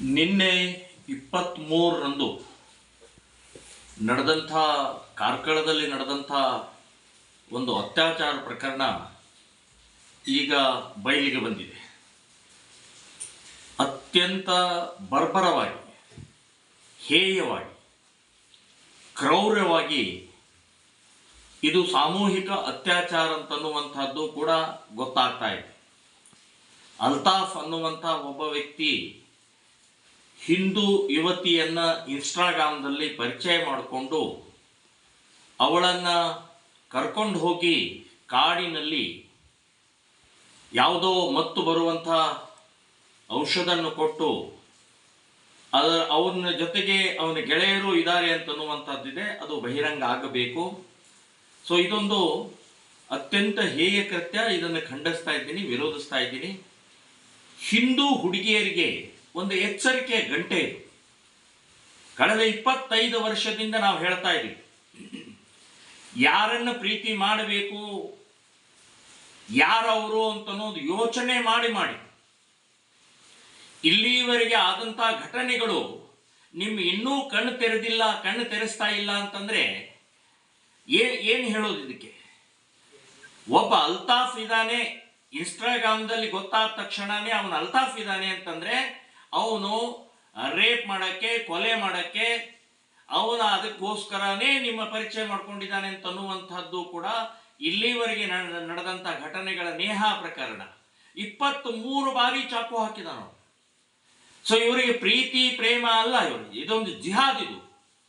ನಿನ್ನೆ ಇಪ್ಪತ್ತ್ಮೂರರಂದು ನಡೆದಂಥ ಕಾರ್ಕಳದಲ್ಲಿ ನಡೆದಂಥ ಒಂದು ಅತ್ಯಾಚಾರ ಪ್ರಕರಣ ಈಗ ಬಯಲಿಗೆ ಬಂದಿದೆ. ಅತ್ಯಂತ ಬರ್ಬರವಾಗಿ, ಹೇಯವಾಗಿ, ಕ್ರೌರ್ಯವಾಗಿ ಇದು ಸಾಮೂಹಿಕ ಅತ್ಯಾಚಾರ ಅಂತನ್ನುವಂಥದ್ದು ಕೂಡ ಗೊತ್ತಾಗ್ತಾ ಇದೆ. ಅಲ್ತಾಫ್ ಅನ್ನುವಂಥ ಒಬ್ಬ ವ್ಯಕ್ತಿ ಹಿಂದೂ ಯುವತಿಯನ್ನ ಇನ್ಸ್ಟಾಗ್ರಾಮ್ದಲ್ಲಿ ಪರಿಚಯ ಮಾಡಿಕೊಂಡು ಅವಳನ್ನು ಕರ್ಕೊಂಡು ಹೋಗಿ ಕಾಡಿನಲ್ಲಿ ಯಾವುದೋ ಮತ್ತು ಬರುವಂಥ ಔಷಧನ್ನು ಕೊಟ್ಟು ಅದರ ಅವನ ಜೊತೆಗೆ ಅವನ ಗೆಳೆಯರು ಇದ್ದಾರೆ ಅಂತನ್ನುವಂಥದ್ದಿದೆ. ಅದು ಬಹಿರಂಗ ಆಗಬೇಕು. ಸೊ, ಇದೊಂದು ಅತ್ಯಂತ ಹೇಯ ಕೃತ್ಯ. ಇದನ್ನು ಖಂಡಿಸ್ತಾ ಇದ್ದೀನಿ, ವಿರೋಧಿಸ್ತಾ ಇದ್ದೀನಿ. ಹಿಂದೂ ಹುಡುಗಿಯರಿಗೆ ಒಂದು ಎಚ್ಚರಿಕೆಯ ಗಂಟೆ ಇದು. ಕಳೆದ ಇಪ್ಪತ್ತೈದು ವರ್ಷದಿಂದ ನಾವು ಹೇಳ್ತಾ ಇದ್ದೀವಿ. ಯಾರನ್ನು ಪ್ರೀತಿ ಮಾಡಬೇಕು, ಯಾರವರು ಅಂತನ್ನೋದು ಯೋಚನೆ ಮಾಡಿ ಮಾಡಿ. ಇಲ್ಲಿವರೆಗೆ ಆದಂಥ ಘಟನೆಗಳು ನಿಮ್ಮ ಇನ್ನೂ ಕಣ್ಣು ತೆರೆದಿಲ್ಲ, ಕಣ್ಣು ತೆರೆಸ್ತಾ ಇಲ್ಲ ಅಂತಂದ್ರೆ ಏನ್ ಏನು ಹೇಳೋದು ಇದಕ್ಕೆ? ಒಬ್ಬ ಅಲ್ತಾಫ್ ಇದ್ದಾನೆ ಇನ್ಸ್ಟಾಗ್ರಾಮ್ದಲ್ಲಿ ಗೊತ್ತಾದ ತಕ್ಷಣನೇ ಅವನು ಅಲ್ತಾಫ್ ಇದ್ದಾನೆ ಅಂತಂದ್ರೆ ಅವನು ರೇಪ್ ಮಾಡಕ್ಕೆ, ಕೊಲೆ ಮಾಡಕ್ಕೆ, ಅವನ ಅದಕ್ಕೋಸ್ಕರನೇ ನಿಮ್ಮ ಪರಿಚಯ ಮಾಡ್ಕೊಂಡಿದ್ದಾನೆ ಅಂತ ಅನ್ನುವಂಥದ್ದು ಕೂಡ ಇಲ್ಲಿವರೆಗೆ ನಡೆ- ನಡೆದಂಥ ಘಟನೆಗಳ ನೇಹ ಪ್ರಕರಣ. ಇಪ್ಪತ್ತ್ ಮೂರು ಬಾರಿ ಚಾಕು ಹಾಕಿದಾನು ಸೊ ಇವರಿಗೆ ಪ್ರೀತಿ, ಪ್ರೇಮ ಅಲ್ಲ ಇವರಿಗೆ. ಇದೊಂದು ಜಿಹಾದ್ ಇದು.